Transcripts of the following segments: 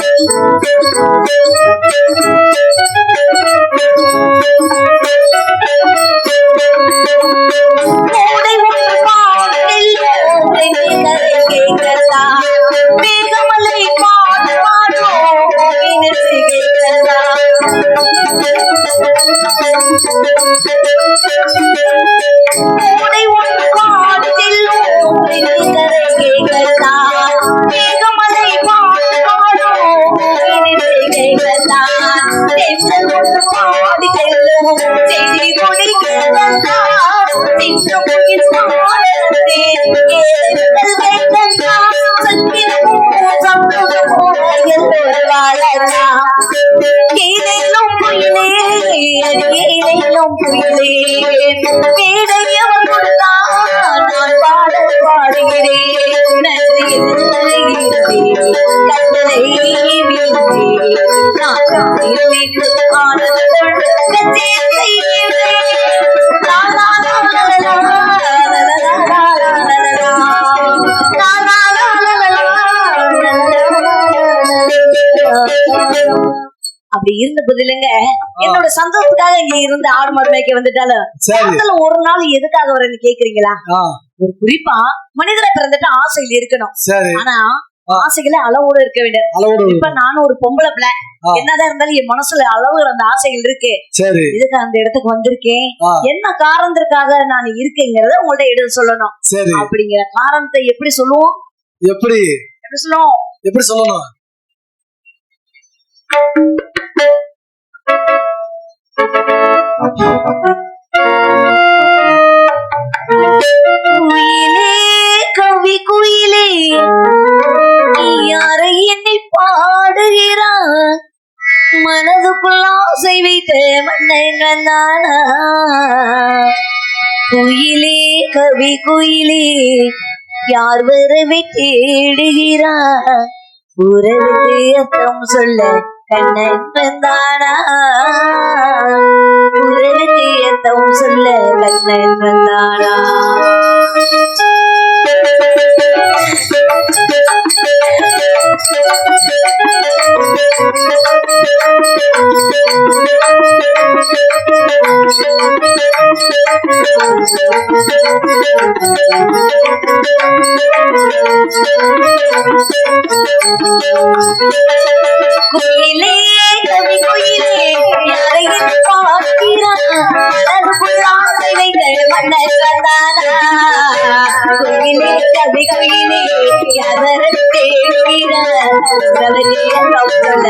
Thank you. அடியேனும் வேடையவன் கொடுத்தான் நான் பாடல் பாடுகிறேன் நன்றி கட்டளை நான் காத்திருவேன் அப்படி இருந்த பதிலுங்க என்னோட சந்தோஷத்துக்காக இங்க இருந்து ஆடு மாடு மேய்க்க வந்துட்டாலும் ஒரு நாள் எதுக்காக வரேன்னு கேக்குறீங்களா? ஒரு குறிப்பா மனிதரை பிறந்துட்டு ஆசைகள் இருக்கணும். ஆனா. ஆசைகளை அளவோட இருக்க வேண்டும். இப்ப நானும் ஒரு பொம்பளை பிள்ளை. என்னதான் இருந்தாலும் என் மனசுல அளவு அந்த ஆசைகள் இருக்கு. இதுக்கு அந்த இடத்துக்கு வந்திருக்கேன். என்ன காரணத்திற்காக நான் இருக்கேங்கிறத உங்கள்ட்ட எடுத்து சொல்லணும். அப்படிங்கிற காரணத்தை எப்படி சொல்லுவோம்? எப்படி? எப்படி சொல்லுவோம்? எப்படி சொல்லணும்? நயனநானா குயிலே கவி குயிலே யார் வரவை தேடுகிறார் உறவு அர்த்தம் சொல்ல கண்ணன் தானா ಕಣ್ಣರು ಬಂದಾನಿ ಕವಿ ಕವಿನಿ ಯಾದರ ತೇಡಿನ ಪ್ರವೃತ್ತಿಯ ಕೌಶಲ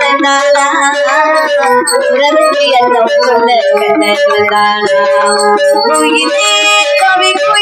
ಕಣ್ಣರ ಪ್ರವೃತ್ತಿಯ ಕೌಶಲ ಕಣ್ಣರ ಕವಿ ಕವಿ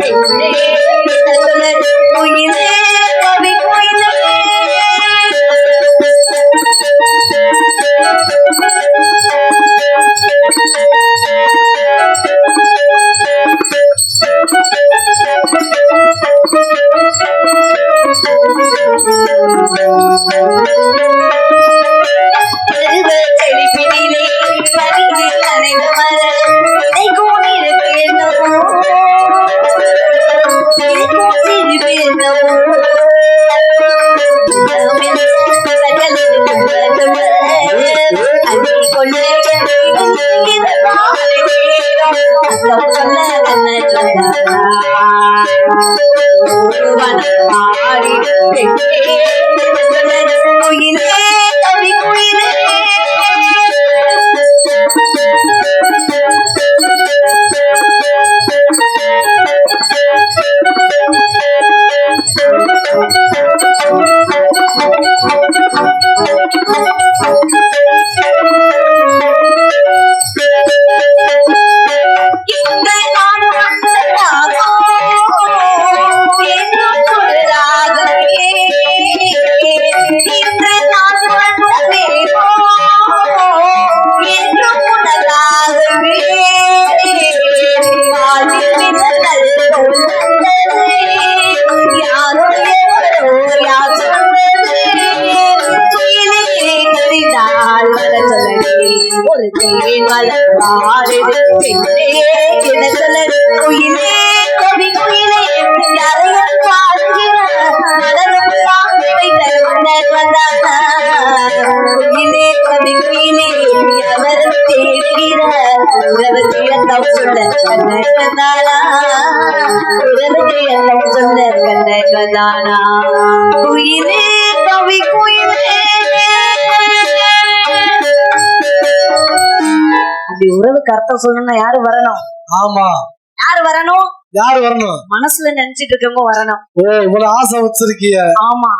Oh, you. ஒரு தேன் மலர் வாழுது பெண்ணே என குயிலே கவி குயிலே யாரையும் பாடுகிற மலரும் சாமிகள் மன்னர் வந்தானா குயிலே கவி குயிலே எவரும் தேடுகிற உறவு இழந்தம் சொல்ல கண்ணன் வந்தானா உறவு இழந்தம் சொல்ல கண்ணன் வந்தானா குயிலே கவி குயிலே. அப்படி உறவுக்கு அர்த்தம் சொல்லணும்னா யாரு வரணும்? ஆமா. யாரு வரணும்? யார் வரணும்? மனசுல நினைச்சிட்டு இருக்கவங்க வரணும். ஓ இவ்வளவு ஆசை வச்சிருக்கிய. ஆமா.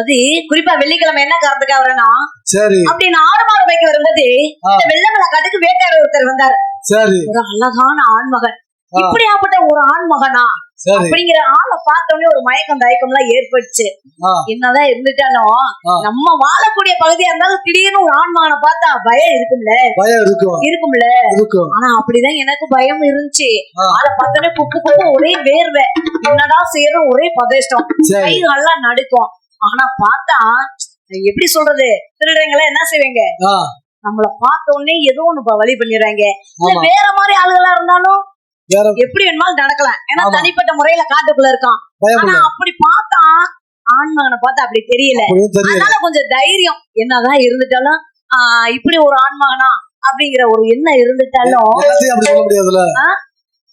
அது குறிப்பா வெள்ளிக்கிழமை என்ன காரணத்துக்கா வரணும்? சரி. அப்படி ஆடு மாடு வைக்க வரும்போது. இந்த வெள்ளமலை காட்டுக்கு வேட்டையாட ஒருத்தர் வந்தார். சரி. ஒரு அழகான ஆண்மகன். இப்படியாப்பட்ட ஒரு ஆண்மகனா? அப்படிங்கிற ஆளை பார்த்த உடனே ஒரு மயக்கம் தயக்கம் எல்லாம் ஏற்பட்டுச்சு என்னதான் இருந்துட்டாலும். நம்ம வாழக்கூடிய பகுதியா இருந்தாலும் திடீர்னு ஒரு ஆண்மகனை பார்த்தா பயம் இருக்கும்ல. இருக்கும்ல. இருக்கும். ஆனா அப்படிதான் எனக்கு பயம் இருந்துச்சு. ஆளை பார்த்தோன்னே புக்கு புக்கு ஒரே வேர்வை. என்னடா செய்யறோம் ஒரே பதஷ்டம். கை நல்லா நடுக்கும். ஆனா பார்த்தா எப்படி சொல்றது? திருடங்களை என்ன செய்வீங்க? நம்மள பார்த்த உடனே ஏதோ ஒண்ணு வழி பண்ணிடுறாங்க. வேற மாதிரி ஆளுகளா இருந்தாலும் எப்படி வேணுமாலும் நடக்கலாம். ஏன்னா. தனிப்பட்ட முறையில காட்டுக்குள்ள இருக்கான் ஆனா அப்படி பார்த்தா ஆண்மகனை பார்த்தா அப்படி தெரியல. அதனால கொஞ்சம் தைரியம். என்னதான் இருந்துட்டாலும் ஆஹ் இப்படி ஒரு ஆண்மகனா அப்படிங்கிற ஒரு எண்ணம் இருந்துட்டாலும்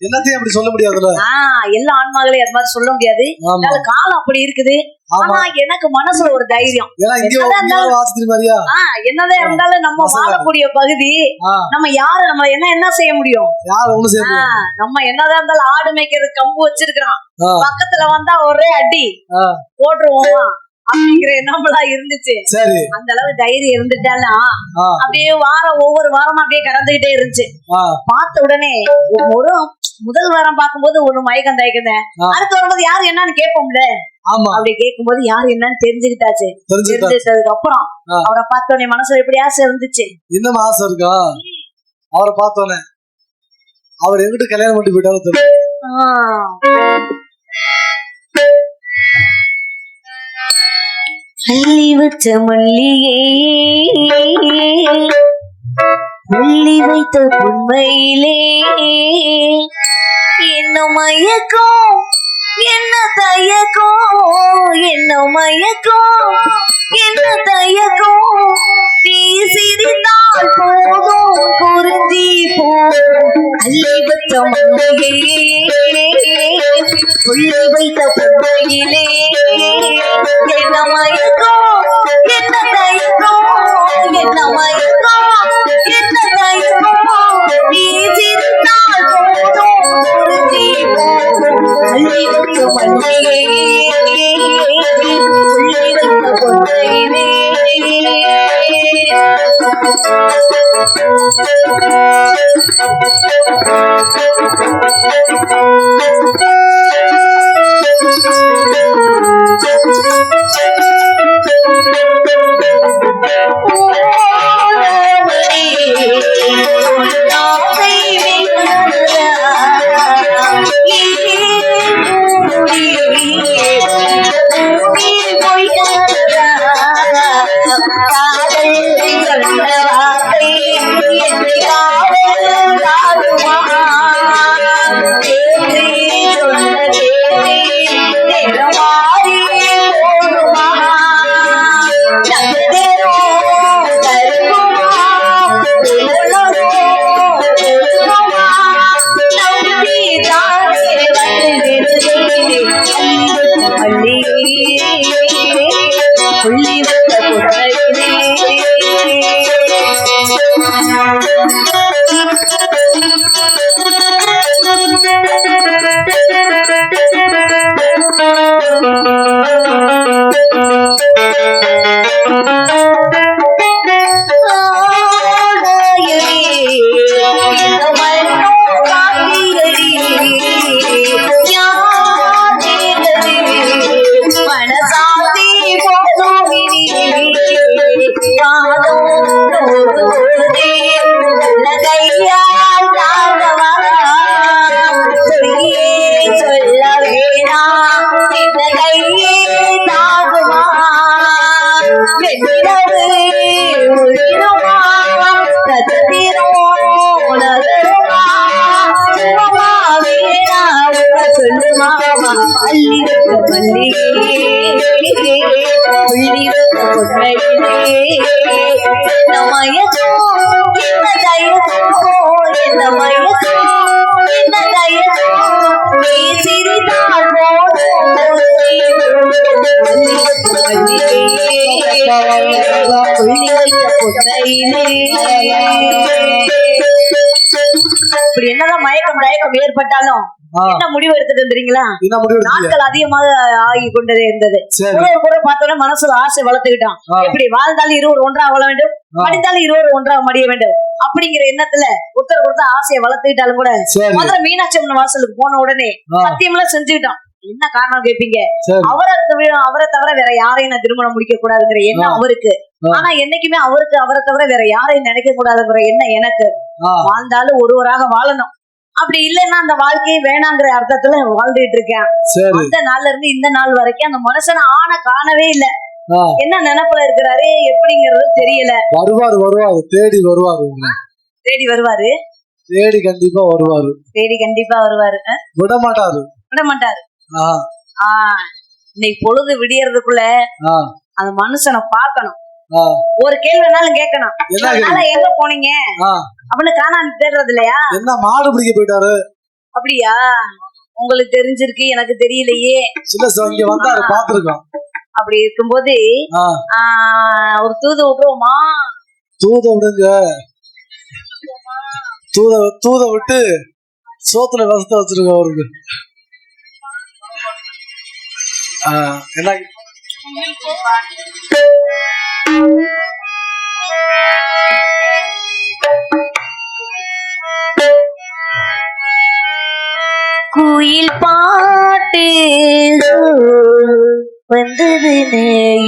எல்லாத்தையும் அப்படி சொல்ல முடியாதுல்ல? எல்லா ஆண்மகளையும் அது மாதிரி சொல்ல முடியாது. காலம் அப்படி இருக்குது. ஆனா எனக்கு மனசுல ஒரு தைரியம். என்னதான் இருந்தாலும் நம்ம. வாழக்கூடிய பகுதி நம்ம யாரு நம்ம என்ன என்ன செய்ய முடியும்? நம்ம என்னதான் இருந்தாலும் ஆடு மேய்க்கிறது கம்பு வச்சிருக்கான் ஆ, பக்கத்துல வந்தா ஒரே அடி. போட்டுருவோமா? அப்படிங்கிற எண்ணம்லாம் இருந்துச்சு. சரி. அந்த அளவு தைரியம் இருந்துட்டாலும் அப்படியே வாரம் ஒவ்வொரு வாரமா அப்படியே கடந்துகிட்டே இருந்துச்சு. பார்த்த உடனே ஒரு முதல் வாரம் பார்க்கும்போது ஒரு மயக்கம் தயக்குந்தேன். அடுத்து வரும்போது யாரு என்னன்னு கேட்போம்ல? ஆமா. அப்படி கேட்கும்போது யாரு என்னன்னு தெரிஞ்சுக்கிட்டாச்சு. தெரிஞ்சுக்கிட்டா தெரிஞ்சுக்கிட்டதுக்கு அப்புறம். அவரை பார்த்த உடனே மனசுல எப்படி ஆசை இருந்துச்சு? இன்னும் ஆசை இருக்கா? அவரை பார்த்தோன்னே அவர் எங்கிட்ட கல்யாணம் பண்ணி போயிட்டாலும் தெரியும். அள்ளி வச்ச மல்லியே அள்ளி வைத்த உண்மையிலே என்ன மயக்கம் என்ன தயக்கம் என்ன மயக்கம் என்ன தயக்கம். நீ சிரித்தால் போதும் குறிஞ்சி போ அள்ளி வைத்த புள்ளி வைத்த பொன்னையிலே என்ன மயக்கம் என்ன தயக்கம் என்ன மயக்கம் என்ன தயக்கம் நீ சிரித்தால் போதும் குறிஞ்சி போதும் அள்ளி வைத்த மண்ணையிலே புள்ளி வைத்த பொன்னையிலே புள்ளி சொல்ல இப்படி என்னதான் மயக்கம் மயக்கம் ஏற்பட்டாலும் என்ன முடிவு எடுத்துட்டு எடுத்தீங்க? நாட்கள் அதிகமாக ஆகி கொண்டதே இருந்தது ஒரு கூட பார்த்தோன்னா மனசுல ஆசை வளர்த்துக்கிட்டான். ஆ. எப்படி வாழ்ந்தாலும் இருவர் ஒன்றா வாழ வேண்டும் ஆ. மடிந்தாலும் இருவர் ஒன்றா மடிய வேண்டும். அப்படிங்கிற எண்ணத்துல ஒருத்தர் ஒருத்தர் ஆசையை வளர்த்துக்கிட்டாலும் கூட முதல்ல மீனாட்சி அம்மன் வாசலுக்கு போன உடனே சத்தியமெல்லாம் செஞ்சுக்கிட்டான். என்ன காரணம் கேட்பீங்க சரி. அவரை அவரை தவிர வேற யாரையும் நான் திருமணம் முடிக்க கூடாதுங்கிற எண்ணம். அவருக்கு. ஆனா என்னைக்குமே அவருக்கு அவரை தவிர வேற யாரையும் நினைக்க கூடாதுங்கிற எண்ணம் எனக்கு. வாழ்ந்தாலும் ஒருவராக வாழணும். அப்படி இல்லைன்னா அந்த வாழ்க்கையை வேணாங்கிற அர்த்தத்துல வாழ்ந்துட்டு இருக்கேன். அந்த நாள்ல இருந்து இந்த நாள் வரைக்கும் அந்த மனுஷனை ஆன காணவே இல்ல. என்ன நினைப்புல இருக்கிறாரு எப்படிங்கிறது தெரியல. வருவாரு வருவாரு. தேடி வருவாரு தேடி வருவாரு. தேடி கண்டிப்பா வருவாரு. தேடி கண்டிப்பா வருவாரு. விட மாட்டாரு விட மாட்டாரு இன்னைக்கு பொழுது விடியறதுக்குள்ள அந்த மனுஷனை பார்க்கணும். ஆ. ஒரு கேள்வினாலும் கேட்கணும்? எங்க போனீங்க? அப்படின்னு காணாம தேடுறது இல்லையா என்ன மாடு பிடிக்க போயிட்டாரு? அப்படியா? உங்களுக்கு தெரிஞ்சிருக்கு எனக்கு தெரியலையே. அப்படி இருக்கும்போது ஒரு தூது விட்டுருவோமா? தூத விடுங்க. தூத தூத விட்டு சோத்துல வசத்த வச்சிருக்க அவருக்கு. குயில் பாட்டு வந்தது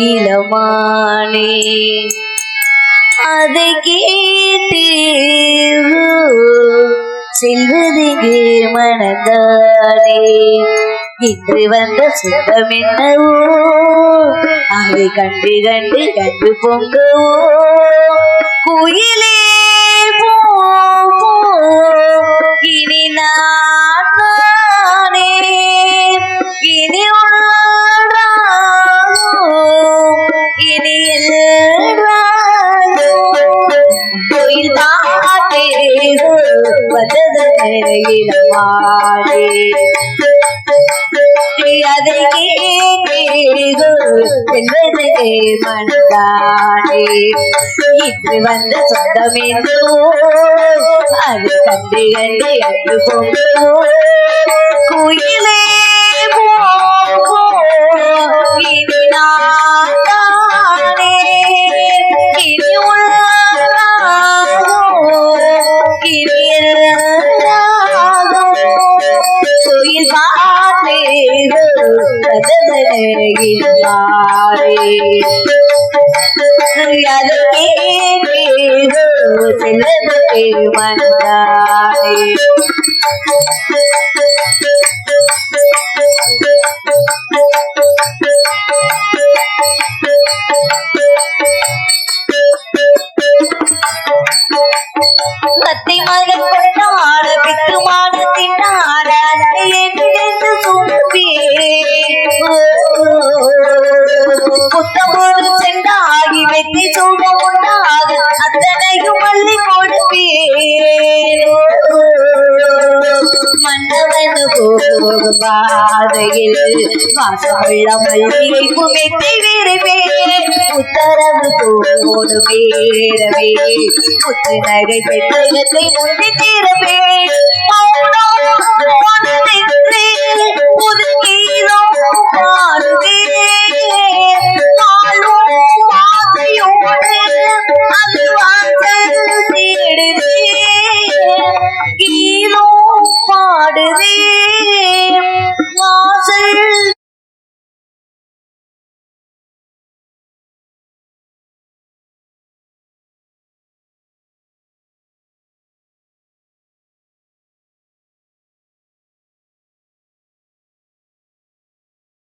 இளமானே அதை கேட்டு செல்வதுங்கே மனதானே இன்று வந்த சுகம் என்னவோ? அதை கண்டு கண்டு கண்டு பொங்கவோ? குயிலே போ போ, இனி நான் இனி ஒன்றாகும் இனி கோயில் தாத்தே வந்தது இளமாடே அதை கேட்டது மனதானே இன்று வந்த சொந்தம் என்றோ அது கண்டு கண்டு அன்று குயிலே போ இனி நான் தானே? இனி செல்லவே வந்தாரே கத்தை மகன் போகும் பாதையில் வாசமுள்ள மல்லிகை குமைத்தை விரும்பே உத்தரவு தோடு பேரவே முத்து நகை பெற்றகத்தை முந்தி தீரவே